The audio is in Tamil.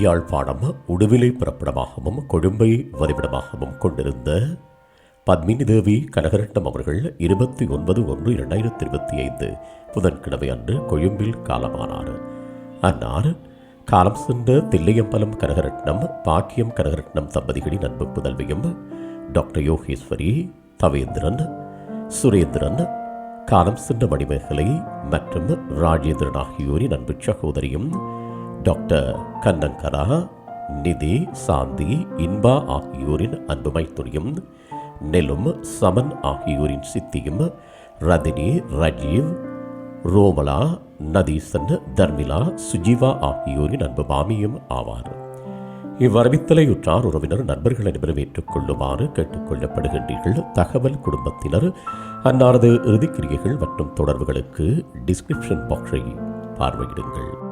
யாழ்ப்பாணம் உடுவிலை புறப்படமாகவும் கொழும்பை வதிவிடமாகவும் கொண்டிருந்த பத்மினி தேவி கனகரட்னம் அவர்கள் இருபத்தி ஒன்பது ஒன்று இரண்டாயிரத்தி இருபத்தி ஐந்து புதன்கிழமை அன்று கொழும்பில் காலமானார். அன்னார் காலம் சென்ற தில்லையம்பலம் கனகரட்னம் பாக்கியம் கனகரட்னம் தம்பதிகளின் அன்பு புதல்வியும் டாக்டர் யோகேஸ்வரி தவேந்திரன் சுரேந்திரன் காலம் சென்ற மணிமேகலை மற்றும் ராஜேந்திரன் ஆகியோரின் அன்பு சகோதரியும் டாக்டர் கண்ணங்கரா நிதி சாந்தி இன்பா ஆகியோரின் அன்பு மைத்துரியும் நெலும் சமன் ஆகியோரின் சித்தியும் ரதினி ரஜீவ் ரோமலா நதீசன் தர்மிலா சுஜீவா ஆகியோரின் அன்பு மாமியும் ஆவார். இவ்வரவித்தலை உற்றார் உறவினர் நண்பர்கள் அனைவரும் ஏற்றுக்கொள்ளுமாறு கேட்டுக்கொள்ளப்படுகின்றீர்கள் தகவல் குடும்பத்தினர் அன்னாரது இறுதிக்கிரியைகள் மற்றும் தொடர்புகளுக்கு டிஸ்கிரிப்ஷன் பாக்ஸை பார்வையிடுங்கள்.